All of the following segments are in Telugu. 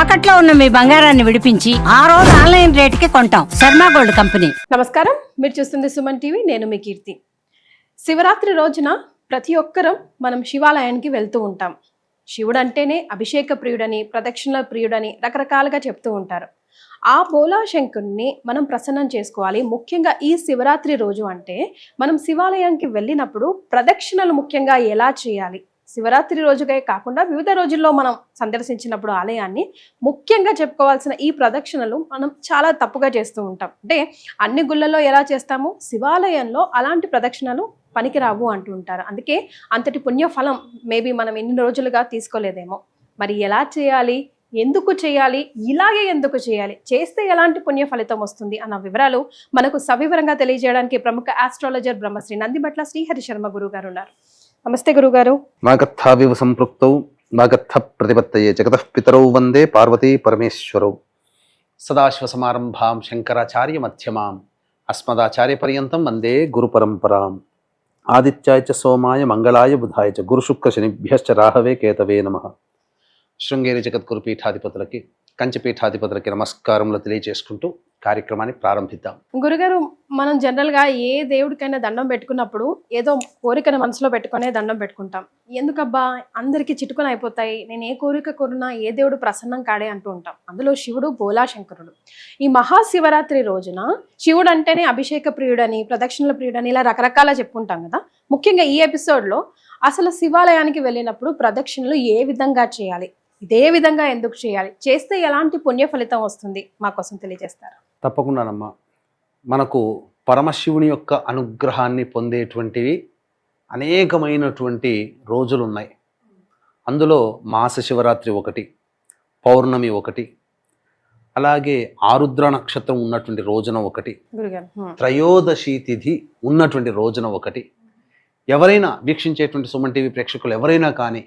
తాకట్లో ఉన్న మీ బంగారాన్ని విడిపించి ఆ రోజు ఆన్లైన్ రేటుకి కొంటాం. Sharma gold company. నమస్కారం. మీరు చూస్తుంది సుమన్ టీవీ నేను మీ కీర్తి. శివరాత్రి రోజున ప్రతి ఒక్కరం మనం శివాలయానికి వెళ్తూ ఉంటాం. శివుడు అంటేనే అభిషేక ప్రియుడని ప్రదక్షిణల ప్రియుడని రకరకాలుగా చెప్తూ ఉంటారు. ఆ బోలా మనం ప్రసన్నం చేసుకోవాలి. ముఖ్యంగా ఈ శివరాత్రి రోజు అంటే మనం శివాలయానికి వెళ్ళినప్పుడు ప్రదక్షిణలు ముఖ్యంగా ఎలా చేయాలి? శివరాత్రి రోజుకే కాకుండా వివిధ రోజుల్లో మనం సందర్శించినప్పుడు ఆలయాన్ని ముఖ్యంగా చెప్పుకోవాల్సిన ఈ ప్రదక్షిణలు మనం చాలా తప్పుగా చేస్తూ ఉంటాం. అంటే అన్ని గుళ్ళల్లో ఎలా చేస్తాము? శివాలయంలో అలాంటి ప్రదక్షిణలు పనికిరావు అంటూ ఉంటారు. అందుకే అంతటి పుణ్యఫలం మేబీ మనం ఎన్ని రోజులుగా తీసుకోలేదేమో. మరి ఎలా చేయాలి? ఎందుకు చేయాలి? ఇలాగే ఎందుకు చేయాలి? చేస్తే ఎలాంటి పుణ్య ఫలితం వస్తుంది? అన్న వివరాలు మనకు సవివరంగా తెలియజేయడానికి ప్రముఖ ఆస్ట్రాలజర్ బ్రహ్మశ్రీ నందిబట్ల శ్రీహరి శర్మ గురువు గారు ఉన్నారు. నమస్తే గురుగారు. నాగత్థావివ సంపృక్తౌ నాగత్థ ప్రతిపత్తయే జగతః పితరౌ వందే పార్వతీ పరమేశ్వరౌ. సదాశివసమారంభాం శంకరాచార్య మధ్యమాం అస్మదాచార్య పర్యంతం వందే గురు పరంపరాం ఆదిత్యాయ చ సోమాయ మంగళాయ బుధాయ చ గురుశుక్ర శనిభ్యశ్చ రాహవే కేతవే నమ. శృంగేరి జగద్గురు పీఠాధిపతులకి కంచి పీఠాధిపతులకి నమస్కారములు తెలియజేసుకుంటూ కార్యక్రమాన్ని ప్రారంభిద్దాం. గురుగారు మనం జనరల్గా ఏ దేవుడికైనా దండం పెట్టుకున్నప్పుడు ఏదో కోరికను మనసులో పెట్టుకునే దండం పెట్టుకుంటాం. ఎందుకబ్బా? అందరికీ చిటుకుని అయిపోతాయి. నేను ఏ కోరిక కోరినా ఏ దేవుడు ప్రసన్నం కాడే అంటూ ఉంటాం. అందులో శివుడు బోలా శంకరుడు ఈ మహాశివరాత్రి రోజున శివుడు అంటేనే అభిషేక ప్రియుడని ప్రదక్షిణల ప్రియుడని ఇలా రకరకాల చెప్పుకుంటాం కదా. ముఖ్యంగా ఈ ఎపిసోడ్లో అసలు శివాలయానికి వెళ్ళినప్పుడు ప్రదక్షిణలు ఏ విధంగా చేయాలి? ఇదే విధంగా ఎందుకు చేయాలి? చేస్తే ఎలాంటి పుణ్య ఫలితం వస్తుంది? మా కోసం తెలియజేస్తారా? తప్పకుండానమ్మా మనకు పరమశివుని యొక్క అనుగ్రహాన్ని పొందేటువంటివి అనేకమైనటువంటి రోజులు ఉన్నాయి అందులో మాస శివరాత్రి ఒకటి పౌర్ణమి ఒకటి అలాగే ఆరుద్ర నక్షత్రం ఉన్నటువంటి రోజున ఒకటి. త్రయోదశి తిథి ఉన్నటువంటి రోజున ఒకటి. ఎవరైనా వీక్షించేటువంటి సుమన్ టీవీ ప్రేక్షకులు ఎవరైనా కానీ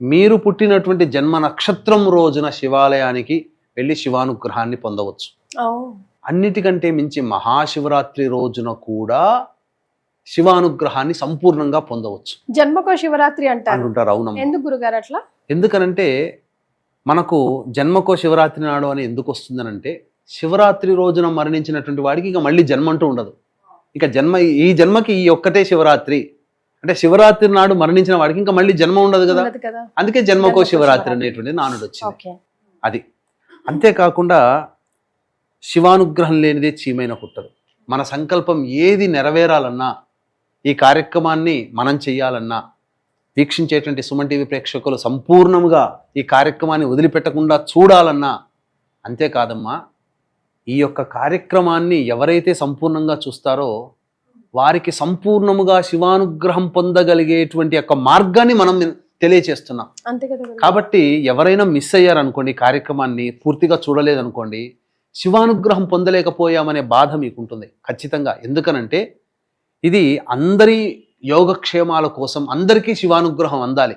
మీరు పుట్టినటువంటి జన్మ నక్షత్రం రోజున శివాలయానికి వెళ్ళి శివానుగ్రహాన్ని పొందవచ్చు. అన్నిటికంటే మించి మహాశివరాత్రి రోజున కూడా శివానుగ్రహాన్ని సంపూర్ణంగా పొందవచ్చు. జన్మకో శివరాత్రి అంటారు. అంటుంటారు అవునమ్మా. ఎందుకు గురుగారు అట్లా? ఎందుకనంటే మనకు జన్మకో శివరాత్రి నాడు అని ఎందుకు వస్తుందనంటే శివరాత్రి రోజున మరణించినటువంటి వాడికి ఇక మళ్ళీ జన్మ అంటూ ఉండదు. ఇక జన్మ ఈ జన్మకి ఈ ఒక్కటే శివరాత్రి. అంటే శివరాత్రి నాడు మరణించిన వాడికి ఇంకా మళ్ళీ జన్మ ఉండదు కదా. అందుకే జన్మకో శివరాత్రి. అనేటువంటి నానుడు వచ్చింది అది. అంతేకాకుండా శివానుగ్రహం లేనిదే చీమైన పుట్టదు మన సంకల్పం ఏది నెరవేరాలన్నా ఈ కార్యక్రమాన్ని మనం చెయ్యాలన్నా వీక్షించేటువంటి సుమన్ టీవీ ప్రేక్షకులు సంపూర్ణంగా ఈ కార్యక్రమాన్ని వదిలిపెట్టకుండా చూడాలన్నా అంతేకాదమ్మా ఈ యొక్క కార్యక్రమాన్ని ఎవరైతే సంపూర్ణంగా చూస్తారో వారికి సంపూర్ణముగా శివానుగ్రహం పొందగలిగేటువంటి యొక్క మార్గాన్ని మనం తెలియచేస్తున్నాం అంతే కదా గురుగారు? కాబట్టి ఎవరైనా మిస్ అయ్యారనుకోండి ఈ కార్యక్రమాన్ని పూర్తిగా చూడలేదనుకోండి శివానుగ్రహం పొందలేకపోయామనే బాధ మీకుంటుంది. ఖచ్చితంగా. ఎందుకనంటే ఇది అందరి యోగక్షేమాల కోసం అందరికీ శివానుగ్రహం అందాలి.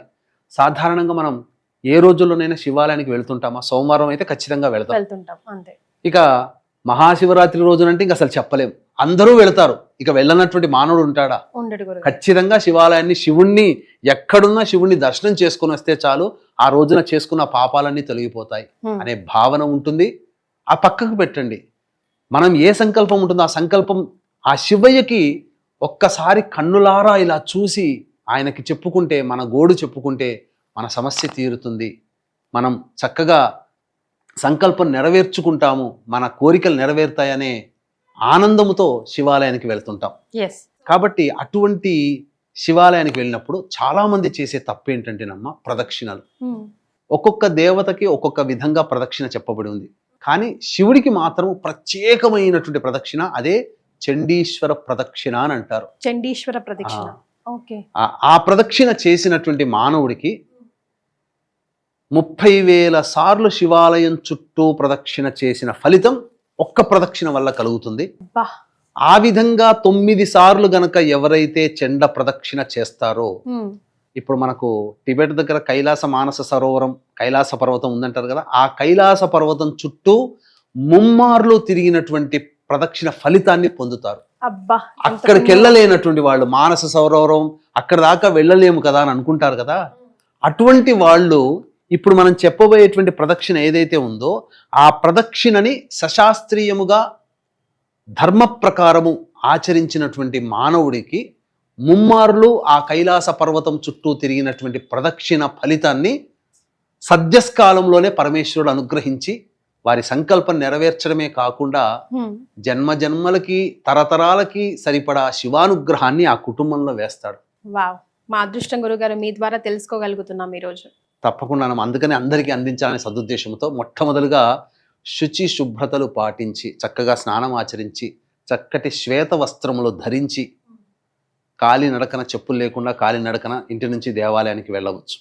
సాధారణంగా మనం ఏ రోజుల్లోనైనా శివాలయానికి వెళ్తుంటామా? సోమవారం అయితే ఖచ్చితంగా వెళ్తాం. ఇక మహాశివరాత్రి రోజునంటే ఇంక అసలు చెప్పలేం. అందరూ వెళ్తారు. ఇక వెళ్ళనటువంటి మానవుడు ఉంటాడా? ఖచ్చితంగా శివాలయాన్ని శివుణ్ణి ఎక్కడున్నా శివుణ్ణి దర్శనం చేసుకుని వస్తే చాలు ఆ రోజున చేసుకున్న పాపాలన్నీ తొలగిపోతాయి. అనే భావన ఉంటుంది. ఆ పక్కకు పెట్టండి. మనం ఏ సంకల్పం ఉంటుందో ఆ సంకల్పం ఆ శివయ్యకి ఒక్కసారి కన్నులారా ఇలా చూసి ఆయనకి చెప్పుకుంటే మన గోడు చెప్పుకుంటే మన సమస్య తీరుతుంది. మనం చక్కగా సంకల్పం నెరవేర్చుకుంటాము మన కోరికలు నెరవేరుతాయనే ఆనందముతో శివాలయానికి వెళ్తుంటాం. కాబట్టి అటువంటి శివాలయానికి వెళ్ళినప్పుడు చాలా మంది చేసే తప్పు ఏంటంటేనమ్మ ప్రదక్షిణలు ఒక్కొక్క దేవతకి ఒక్కొక్క విధంగా ప్రదక్షిణ చెప్పబడి ఉంది. కానీ శివుడికి మాత్రం ప్రత్యేకమైనటువంటి ప్రదక్షిణ అదే చండీశ్వర ప్రదక్షిణ అని అంటారు. చండీశ్వర ప్రదక్షిణ. ఆ- ప్రదక్షిణ చేసినటువంటి మానవుడికి ముప్పై వేల సార్లు శివాలయం చుట్టూ ప్రదక్షిణ చేసిన ఫలితం ఒక్క ప్రదక్షిణ వల్ల కలుగుతుంది. ఆ విధంగా తొమ్మిది సార్లు గనక ఎవరైతే చెండ ప్రదక్షిణ చేస్తారో. ఇప్పుడు మనకు టిబెట్ దగ్గర కైలాస మానస సరోవరం కైలాస పర్వతం ఉందంటారు కదా ఆ కైలాస పర్వతం చుట్టూ ముమ్మార్లు తిరిగినటువంటి ప్రదక్షిణ ఫలితాన్ని పొందుతారు అక్కడికి. వెళ్ళలేనటువంటి వాళ్ళు మానస సరోవరం అక్కడ దాకా వెళ్ళలేము కదా అని అనుకుంటారు కదా అటువంటి వాళ్ళు ఇప్పుడు మనం చెప్పబోయేటువంటి ప్రదక్షిణ ఏదైతే ఉందో ఆ ప్రదక్షిణని సశాస్త్రీయముగా ధర్మ ప్రకారము ఆచరించినటువంటి మానవుడికి ముమ్మార్లు ఆ కైలాస పర్వతం చుట్టూ తిరిగినటువంటి ప్రదక్షిణ ఫలితాన్ని సద్యస్కాలంలోనే పరమేశ్వరుడు అనుగ్రహించి వారి సంకల్పం నెరవేర్చడమే కాకుండా. జన్మ జన్మలకి తరతరాలకి సరిపడా శివానుగ్రహాన్ని ఆ కుటుంబంలో వేస్తాడు. మా అదృష్టం గురుగారు మీ ద్వారా తెలుసుకోగలుగుతున్నాం ఈరోజు. తప్పకుండా మనం అందుకని అందరికీ అందించాలనే సదుద్దేశంతో మొట్టమొదలుగా శుచి శుభ్రతలు పాటించి చక్కగా స్నానం ఆచరించి చక్కటి శ్వేత వస్త్రములు ధరించి కాలి నడకన చెప్పులు లేకుండా కాలి నడకన ఇంటి నుంచి దేవాలయానికి వెళ్ళవచ్చు.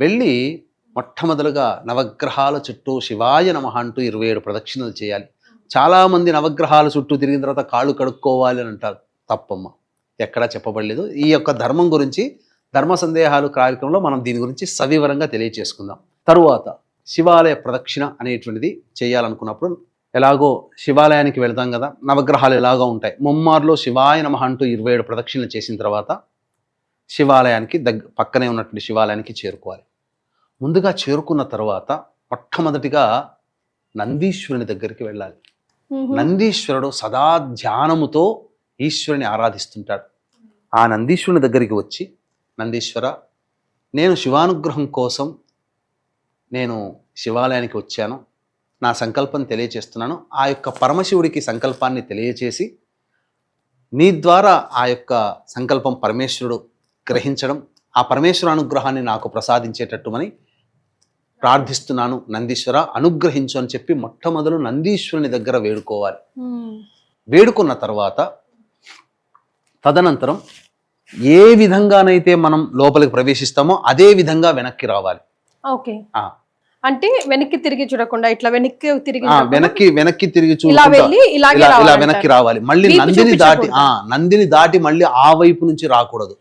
వెళ్ళి మొట్టమొదలుగా నవగ్రహాల చుట్టూ శివాయ నమ అంటూ ఇరవై ఏడు ప్రదక్షిణలు చేయాలి. చాలామంది నవగ్రహాల చుట్టూ తిరిగిన తర్వాత కాళ్ళు కడుక్కోవాలి అని అంటారు. తప్పమ్మ. ఎక్కడా చెప్పబడలేదు. ఈ యొక్క ధర్మం గురించి ధర్మ సందేహాలు కార్యక్రమంలో మనం దీని గురించి సవివరంగా తెలియచేసుకుందాం. తరువాత శివాలయ ప్రదక్షిణ అనేటువంటిది చేయాలనుకున్నప్పుడు ఎలాగో శివాలయానికి వెళ్తాం కదా నవగ్రహాలు ఎలాగో ఉంటాయి. ముమ్మార్లో శివాయ నమః అంటూ ఇరవై ఏడు ప్రదక్షిణలు చేసిన తర్వాత శివాలయానికి దగ్గ పక్కనే ఉన్నటువంటి శివాలయానికి చేరుకోవాలి. ముందుగా చేరుకున్న తర్వాత మొట్టమొదటిగా నందీశ్వరుని దగ్గరికి వెళ్ళాలి. నందీశ్వరుడు సదా ధ్యానముతో ఈశ్వరుని ఆరాధిస్తుంటాడు. ఆ నందీశ్వరుని దగ్గరికి వచ్చి నందీశ్వర నేను శివానుగ్రహం కోసం నేను శివాలయానికి వచ్చాను. నా సంకల్పం తెలియచేస్తున్నాను. ఆ యొక్క పరమశివుడికి సంకల్పాన్ని తెలియచేసి నీ ద్వారా ఆ యొక్క సంకల్పం పరమేశ్వరుడు గ్రహించడం ఆ పరమేశ్వర అనుగ్రహాన్ని నాకు ప్రసాదించేటట్టుమని ప్రార్థిస్తున్నాను. నందీశ్వర అనుగ్రహించు అని చెప్పి మొట్టమొదలు నందీశ్వరుని దగ్గర వేడుకోవాలి. మ్మ్. వేడుకున్న తర్వాత తదనంతరం ఏ విధంగానైతే మనం లోపలికి ప్రవేశిస్తామో అదే విధంగా వెనక్కి రావాలి. ఓకే అంటే వెనక్కి తిరిగి చూడకుండా ఇట్లా వెనక్కి తిరిగి వెనక్కి వెనక్కి తిరిగి ఇలా. వెనక్కి రావాలి. మళ్ళీ నందిని దాటి. ఆ నందిని దాటి మళ్ళీ ఆ వైపు నుంచి రాకూడదు.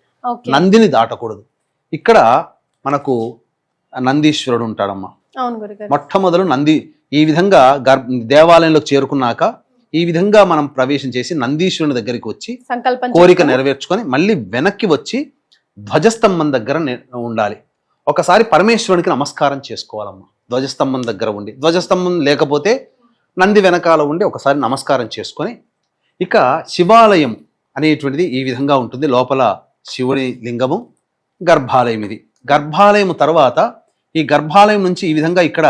నందిని దాటకూడదు. ఇక్కడ మనకు నందీశ్వరుడు ఉంటాడమ్మా. మొట్టమొదలు నంది ఈ విధంగా గర్ దేవాలయంలోకి చేరుకున్నాక ఈ విధంగా మనం ప్రవేశం చేసి నందీశ్వరుని దగ్గరికి వచ్చి సంకల్పం కోరిక నెరవేర్చుకొని మళ్ళీ వెనక్కి వచ్చి ధ్వజస్తంభం దగ్గర ఉండాలి. ఒకసారి పరమేశ్వరునికి నమస్కారం చేసుకోవాలమ్మా. ధ్వజస్తంభం దగ్గర ఉండి ధ్వజస్తంభం లేకపోతే నంది వెనకాల ఉండి ఒకసారి నమస్కారం చేసుకొని ఇక శివాలయం అనేటువంటిది ఈ విధంగా ఉంటుంది. లోపల శివుని లింగము గర్భాలయం ఇది. గర్భాలయం తర్వాత ఈ గర్భాలయం నుంచి ఈ విధంగా ఇక్కడ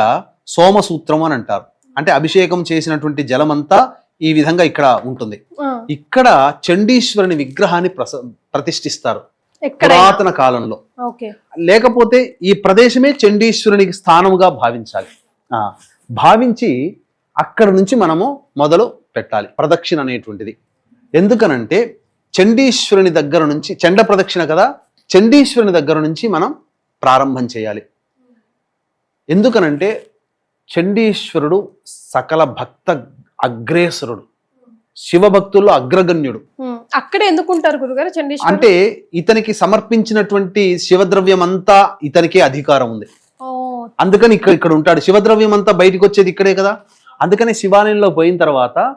సోమసూత్రం అని అంటారు. అంటే అభిషేకం చేసినటువంటి జలమంతా ఈ విధంగా ఇక్కడ ఉంటుంది. ఇక్కడ చండీశ్వరుని విగ్రహాన్ని ప్రస ప్రతిష్ఠిస్తారు. పురాతన కాలంలో. లేకపోతే ఈ ప్రదేశమే చండీశ్వరునికి స్థానముగా భావించాలి. ఆ, భావించి అక్కడ నుంచి మనము మొదలు పెట్టాలి. ప్రదక్షిణ అనేటువంటిది. ఎందుకనంటే చండీశ్వరుని దగ్గర నుంచి చండ ప్రదక్షిణ కదా చండీశ్వరుని దగ్గర నుంచి మనం ప్రారంభం చేయాలి. ఎందుకనంటే చండీశ్వరుడు సకల భక్త అగ్రేసరుడు. శివభక్తుల్లో అగ్రగణ్యుడు. అక్కడే ఎందుకుంటారు గురుగారు? చండీశ్వర్ అంటే ఇతనికి సమర్పించినటువంటి శివద్రవ్యం అంతా ఇతనికే అధికారం ఉంది. అందుకని ఇక్కడ ఇక్కడ ఉంటాడు. శివద్రవ్యం అంతా బయటికి వచ్చేది ఇక్కడే కదా? అందుకని శివాలయంలో పోయిన తర్వాత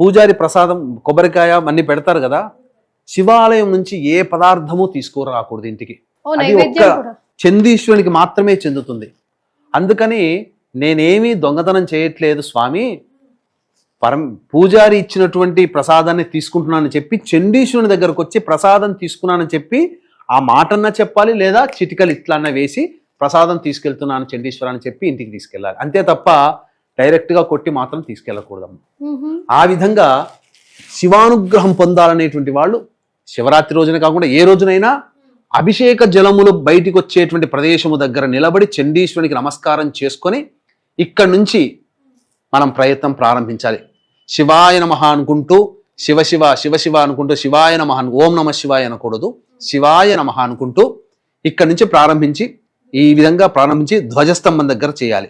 పూజారి ప్రసాదం కొబ్బరికాయ అన్ని పెడతారు కదా? శివాలయం నుంచి ఏ పదార్థము తీసుకురాకూడదు ఇంటికి. అది ఒక్క- చందీశ్వరునికి మాత్రమే చెందుతుంది. అందుకని నేనేమీ దొంగతనం చేయట్లేదు స్వామి. పరం పూజారి ఇచ్చినటువంటి ప్రసాదాన్ని తీసుకుంటున్నానని చెప్పి చండీశ్వరుని దగ్గరకు వచ్చి ప్రసాదం తీసుకున్నానని చెప్పి ఆ మాటన్నా చెప్పాలి లేదా చిటికలు ఇట్లన్నా వేసి ప్రసాదం తీసుకెళ్తున్నాను చండీశ్వర అని చెప్పి ఇంటికి తీసుకెళ్ళాలి అంతే తప్ప డైరెక్ట్గా కొట్టి మాత్రం తీసుకెళ్ళకూడదమ్మ మ్హూ. ఆ విధంగా శివానుగ్రహం పొందాలనేటువంటి వాళ్ళు శివరాత్రి రోజున కాకుండా ఏ రోజునైనా అభిషేక జలములు బయటికి వచ్చేటువంటి ప్రదేశము దగ్గర నిలబడి చండీశ్వరునికి నమస్కారం చేసుకొని ఇక్కడి నుంచి మనం ప్రయత్నం ప్రారంభించాలి. శివాయ నమః అనుకుంటూ శివ శివ శివ శివ అనుకుంటూ శివాయ నమః ఓం నమ శివాయ అనకూడదు. శివాయ నమః అనుకుంటూ ఇక్కడి నుంచి ప్రారంభించి ఈ విధంగా ప్రారంభించి ధ్వజస్తంభం దగ్గర చేయాలి.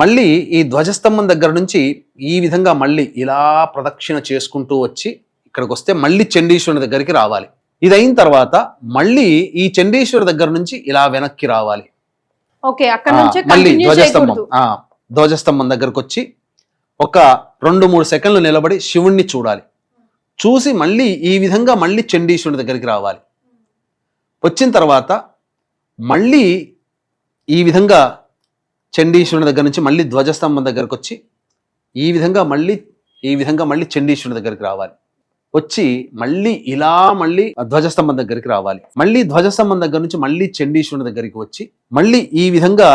మళ్ళీ ఈ ధ్వజస్తంభం దగ్గర నుంచి ఈ విధంగా మళ్ళీ ఇలా ప్రదక్షిణ చేసుకుంటూ వచ్చి ఇక్కడికి వస్తే మళ్ళీ చండీశ్వరుని దగ్గరికి రావాలి. ఇది అయిన తర్వాత మళ్ళీ ఈ చండీశ్వరు దగ్గర నుంచి ఇలా వెనక్కి రావాలి. ఓకే అక్కడ నుంచే మళ్ళీ ధ్వజస్తంభం. ధ్వజస్తంభం దగ్గరకు వచ్చి ఒక రెండు మూడు సెకండ్లు నిలబడి శివుణ్ణి చూడాలి. చూసి మళ్ళీ ఈ విధంగా మళ్ళీ చండీశ్వరుని దగ్గరికి రావాలి. వచ్చిన తర్వాత మళ్ళీ ఈ విధంగా చండీశ్వరుని దగ్గర నుంచి మళ్ళీ ధ్వజస్తంభం దగ్గరకు వచ్చి ఈ విధంగా మళ్ళీ ఈ విధంగా మళ్ళీ చండీశ్వరుని దగ్గరికి రావాలి. వచ్చి మళ్ళీ ఇలా మళ్ళీ ధ్వజస్తంభం దగ్గరికి రావాలి. మళ్ళీ ధ్వజస్తంభం దగ్గర నుంచి మళ్ళీ చండీశ్వరుని దగ్గరికి వచ్చి మళ్ళీ ఈ విధంగా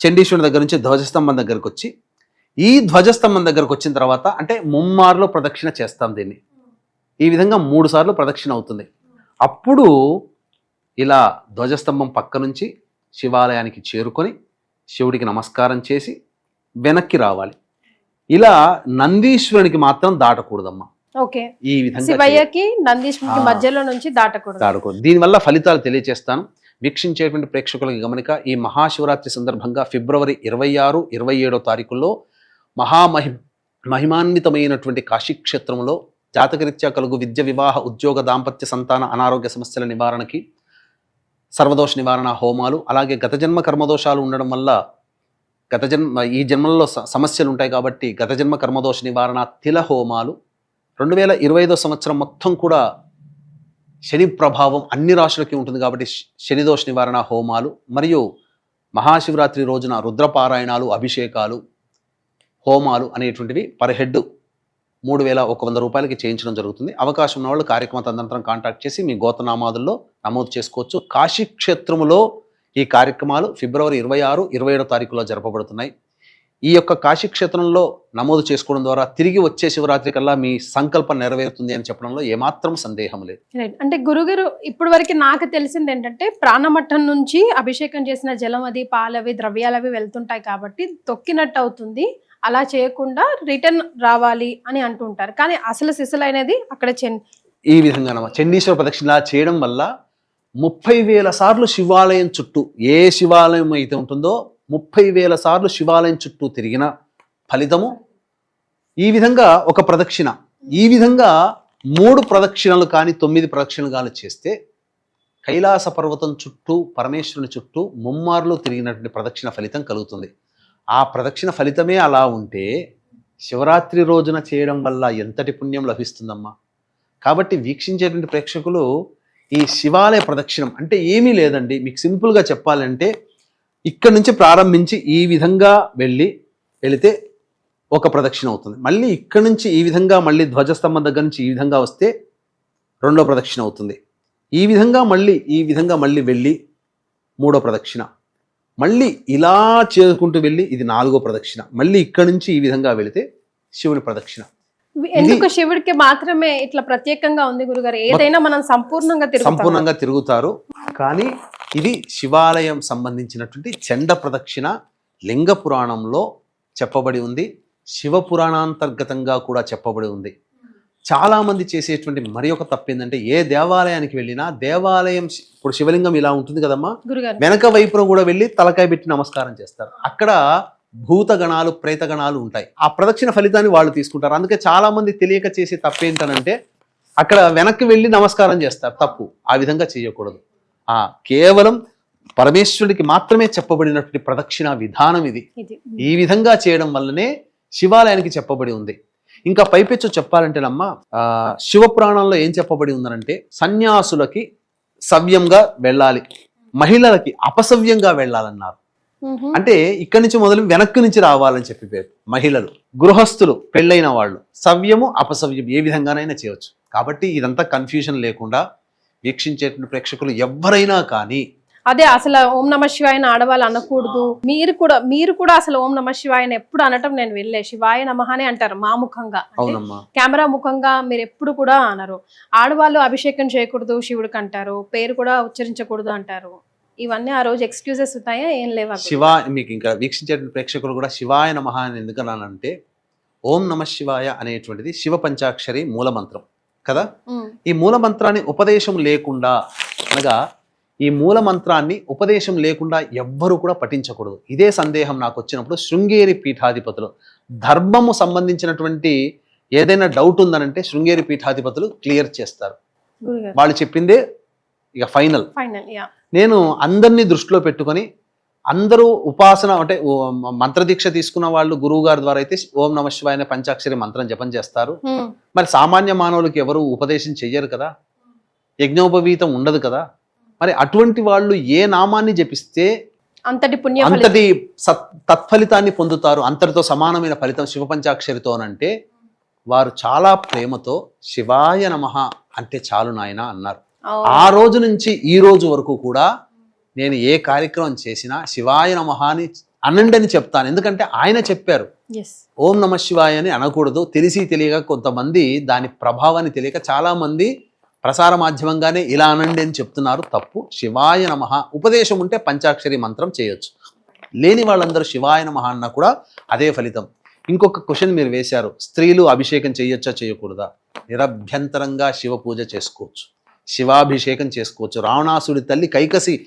చండీశ్వరుని దగ్గర నుంచి ధ్వజస్తంభం దగ్గరకు వచ్చి ఈ ధ్వజస్తంభం దగ్గరకు వచ్చిన తర్వాత అంటే ముమ్మారులో ప్రదక్షిణ చేస్తాం దీన్ని. ఈ విధంగా మూడు సార్లు ప్రదక్షిణ అవుతుంది. అప్పుడు ఇలా ధ్వజస్తంభం పక్క నుంచి శివాలయానికి చేరుకొని శివుడికి నమస్కారం చేసి వెనక్కి రావాలి. ఇలా నందీశ్వరునికి మాత్రం దాటకూడదమ్మా. ఓకే. ఈ విధంగా. శివయ్యకి. మధ్యలో నుంచి దాటకూడదు. దాటకూడదు. దీనివల్ల ఫలితాలు తెలియజేస్తాను వీక్షించేటువంటి ప్రేక్షకులకి గమనిక ఈ మహాశివరాత్రి సందర్భంగా ఫిబ్రవరి ఇరవై ఆరు ఇరవై ఏడో తారీఖుల్లో మహామహి మహిమాన్వితమైనటువంటి కాశీక్షేత్రంలో జాతకరీత్యా కలుగు విద్య వివాహ ఉద్యోగ దాంపత్య సంతాన అనారోగ్య సమస్యల నివారణకి సర్వదోష నివారణ హోమాలు అలాగే గత జన్మ కర్మదోషాలు ఉండడం వల్ల గత జన్మ ఈ జన్మల్లో స- సమస్యలు ఉంటాయి కాబట్టి గత జన్మ కర్మదోష నివారణ తిల హోమాలు. రెండు వేల ఇరవై ఐదో సంవత్సరం మొత్తం కూడా శని ప్రభావం అన్ని రాశులకి ఉంటుంది కాబట్టి శనిదోష నివారణ హోమాలు మరియు మహాశివరాత్రి రోజున రుద్రపారాయణాలు అభిషేకాలు హోమాలు అనేటువంటివి పర్ హెడ్ మూడు వేల ఒక వంద రూపాయలకి చేయించడం జరుగుతుంది. అవకాశం ఉన్న వాళ్ళు కార్యక్రమ తదనంతరం కాంటాక్ట్ చేసి మీ గోతనామాదుల్లో నమోదు చేసుకోవచ్చు. కాశీ క్షేత్రములో ఈ కార్యక్రమాలు ఫిబ్రవరి ఇరవై ఆరు ఇరవై ఏడో తారీఖులో జరపబడుతున్నాయి. ఈ యొక్క కాశీ క్షేత్రంలో నమోదు చేసుకోవడం ద్వారా తిరిగి వచ్చే శివరాత్రి కల్లా మీ సంకల్పం నెరవేరుతుంది అని చెప్పడంలో ఏమాత్రం సందేహం లేదు. రైట్ అంటే గురుగారు ఇప్పుడు వరకు నాకు తెలిసింది ఏంటంటే ప్రాణమట్టం నుంచి అభిషేకం చేసిన జలం అది పాలవి ద్రవ్యాలవి వెళ్తుంటాయి కాబట్టి తొక్కినట్టు అవుతుంది. అలా చేయకుండా రిటర్న్ రావాలి అని అంటుంటారు. కానీ అసలు సిసలైనది అక్కడ చెన్ ఈ విధంగా చండీశ్వర ప్రదక్షిణ చేయడం వల్ల ముప్పై వేల సార్లు శివాలయం చుట్టూ ఏ శివాలయం అయితే ఉంటుందో ముప్పై వేల సార్లు శివాలయం చుట్టూ తిరిగిన ఫలితము ఈ విధంగా ఒక ప్రదక్షిణ. ఈ విధంగా మూడు ప్రదక్షిణలు కానీ తొమ్మిది ప్రదక్షిణలు కానీ చేస్తే కైలాస పర్వతం చుట్టూ పరమేశ్వరుని చుట్టూ ముమ్మార్లు తిరిగినటువంటి ప్రదక్షిణ ఫలితం కలుగుతుంది. ఆ ప్రదక్షిణ ఫలితమే అలా ఉంటే శివరాత్రి రోజున చేయడం వల్ల ఎంతటి పుణ్యం లభిస్తుందమ్మా. కాబట్టి వీక్షించేటువంటి ప్రేక్షకులు ఈ శివాలయ ప్రదక్షిణం అంటే ఏమీ లేదండి. మీకు సింపుల్గా చెప్పాలంటే ఇక్కడ నుంచి ప్రారంభించి ఈ విధంగా వెళ్ళి వెళితే ఒక ప్రదక్షిణ అవుతుంది. మళ్ళీ ఇక్కడ నుంచి ఈ విధంగా మళ్ళీ ధ్వజస్తంభం దగ్గర నుంచి ఈ విధంగా వస్తే రెండో ప్రదక్షిణ అవుతుంది. ఈ విధంగా మళ్ళీ ఈ విధంగా మళ్ళీ వెళ్ళి మూడో ప్రదక్షిణ. మళ్ళీ ఇలా చేసుకుంటూ వెళ్ళి ఇది నాలుగో ప్రదక్షిణ. మళ్ళీ ఇక్కడ నుంచి ఈ విధంగా వెళితే శివుని ప్రదక్షిణ. ఎందుకు శివుడికి మాత్రమే ఇట్లా ప్రత్యేకంగా ఉంది గురుగారు? ఏదైనా మనం సంపూర్ణంగా సంపూర్ణంగా తిరుగుతారు. కానీ ఇది శివాలయం సంబంధించినటువంటి చండ ప్రదక్షిణ లింగ పురాణంలో చెప్పబడి ఉంది. శివ పురాణాంతర్గతంగా కూడా చెప్పబడి ఉంది. చాలా మంది చేసేటువంటి మరి ఒక తప్పు ఏంటంటే ఏ దేవాలయానికి వెళ్ళినా దేవాలయం ఇప్పుడు శివలింగం ఇలా ఉంటుంది కదమ్మా. వెనక వైపున కూడా వెళ్ళి తలకాయ పెట్టి నమస్కారం చేస్తారు. అక్కడ భూత గణాలు ప్రేత గణాలు ఉంటాయి. ఆ ప్రదక్షిణ ఫలితాన్ని వాళ్ళు తీసుకుంటారు. అందుకే చాలా మంది తెలియక చేసే తప్పు ఏంటనంటే అక్కడ వెనక్కి వెళ్ళి నమస్కారం చేస్తారు. తప్పు. ఆ విధంగా చేయకూడదు. ఆ కేవలం పరమేశ్వరుడికి మాత్రమే చెప్పబడినటువంటి ప్రదక్షిణ విధానం ఇది. ఈ విధంగా చేయడం వల్లనే శివాలయానికి చెప్పబడి ఉంది. ఇంకా పైపెచ్చు చెప్పాలంటేనమ్మా ఆ, శివపురాణంలో ఏం చెప్పబడి ఉందనంటే సన్యాసులకి సవ్యంగా వెళ్ళాలి. మహిళలకి అపసవ్యంగా వెళ్ళాలన్నారు. అంటే ఇక్కడి నుంచి మొదలు వెనక్కి నుంచి రావాలని చెప్పి పేరు మహిళలు. గృహస్థులు పెళ్ళైన వాళ్ళు సవ్యము అపసవ్యం ఏ విధంగానైనా చేయవచ్చు. కాబట్టి ఇదంతా కన్ఫ్యూజన్ లేకుండా వీక్షించేటువంటి ప్రేక్షకులు ఎవరైనా కానీ అదే అసలు ఓం నమ శివాయన ఆడవాళ్ళు అనకూడదు. మీరు కూడా మీరు కూడా అసలు ఓం నమ శివాయన ఎప్పుడు అనటం నేను వెళ్ళే శివాయ నమః అని అంటారు మా ముఖంగా. కెమెరా ముఖంగా మీరు ఎప్పుడు కూడా అనరు. ఆడవాళ్ళు అభిషేకం చేయకూడదు శివుడికి అంటారు. పేరు కూడా ఉచ్చరించకూడదు అంటారు. ఇవన్నీ ఆ రోజు ఎక్స్క్యూజెస్ ఉన్నాయా ఏం లేవా శివ మీకు ఇంకా వీక్షించే ప్రేక్షకులు కూడా శివాయ నమః అని ఎందుకన్నానంటే ఓం నమ శివాయ అనేటువంటిది శివ పంచాక్షరి మూల మంత్రం కదా? ఈ మూల మంత్రాన్ని ఉపదేశం లేకుండా అనగా ఈ మూల మంత్రాన్ని ఉపదేశం లేకుండా ఎవ్వరూ కూడా పఠించకూడదు. ఇదే సందేహం నాకు వచ్చినప్పుడు శృంగేరి పీఠాధిపతులు. ధర్మము సంబంధించినటువంటి ఏదైనా డౌట్ ఉందనంటే శృంగేరి పీఠాధిపతులు క్లియర్ చేస్తారు. వాళ్ళు చెప్పిందే ఇక ఫైనల్ నేను అందరినీ దృష్టిలో పెట్టుకొని అందరూ ఉపాసన అంటే మంత్రదీక్ష తీసుకున్న వాళ్ళు గురువు గారి ద్వారా అయితే ఓం నమ శివాయ అనే పంచాక్షరి మంత్రం జపం చేస్తారు. మరి సామాన్య మానవులకి ఎవరు ఉపదేశం చెయ్యరు కదా. యజ్ఞోపవీతం ఉండదు కదా. మరి అటువంటి వాళ్ళు ఏ నామాన్ని జపిస్తే అంతటి పుణ్య. అంతటి తత్ఫలితాన్ని పొందుతారు. అంతటితో సమానమైన ఫలితం శివ పంచాక్షరితో అంటే వారు చాలా ప్రేమతో శివాయ నమః అంటే చాలు నాయన అన్నారు. ఆ రోజు నుంచి ఈ రోజు వరకు కూడా నేను ఏ కార్యక్రమం చేసినా శివాయ నమః అని అనండి అని చెప్తాను. ఎందుకంటే ఆయన చెప్పారు. ఓం నమ శివాయ అని అనకూడదు. తెలిసి తెలియక కొంతమంది దాని ప్రభావాన్ని తెలియక చాలా మంది ప్రసార మాధ్యమంగానే ఇలా అనండి అని చెప్తున్నారు. తప్పు. శివాయ నమ ఉపదేశం ఉంటే పంచాక్షరి మంత్రం చేయొచ్చు. లేని వాళ్ళందరూ శివాయ నమ అన్నా కూడా అదే ఫలితం. ఇంకొక క్వశ్చన్ మీరు వేశారు. స్త్రీలు అభిషేకం చేయొచ్చా చేయకూడదా? నిరభ్యంతరంగా శివ పూజ చేసుకోవచ్చు. శివాభిషేకం చేసుకోవచ్చు. రావణాసుడి తల్లి కైకసి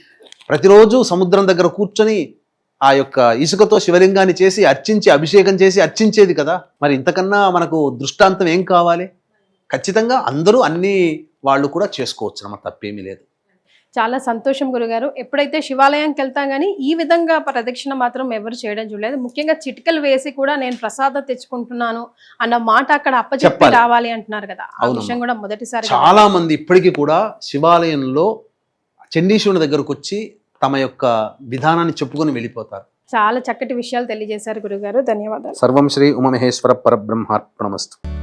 ప్రతిరోజు సముద్రం దగ్గర కూర్చొని ఆ యొక్క ఇసుకతో శివలింగాన్ని చేసి అర్చించి అభిషేకం చేసి అర్చించేది కదా. మరి ఇంతకన్నా మనకు దృష్టాంతం ఏం కావాలి? ఖచ్చితంగా అందరూ అన్ని వాళ్ళు కూడా చేసుకోవచ్చు. అన్నమాట తప్పేమీ లేదు. చాలా సంతోషం గురుగారు. ఎప్పుడైతే శివాలయానికి వెళ్తాం కానీ ఈ విధంగా ప్రదక్షిణ మాత్రం ఎవరు చేయడం చూడలేదు. ముఖ్యంగా చిటికలు వేసి కూడా నేను ప్రసాదం తెచ్చుకుంటున్నాను అన్న మాట అక్కడ అప్పచెప్పి. రావాలి అంటున్నారు కదా. ఆ. విషయం కూడా మొదటిసారి చాలా మంది ఇప్పటికీ కూడా శివాలయంలో చండీశ్వరుని దగ్గరకు వచ్చి తమ యొక్క విధానాన్ని చెప్పుకొని వెళ్ళిపోతారు. చాలా చక్కటి విషయాలు తెలియజేశారు గురుగారు. ధన్యవాదాలు. సర్వం శ్రీ ఉమమహేశ్వర పరబ్రహ్మార్పణమస్తు.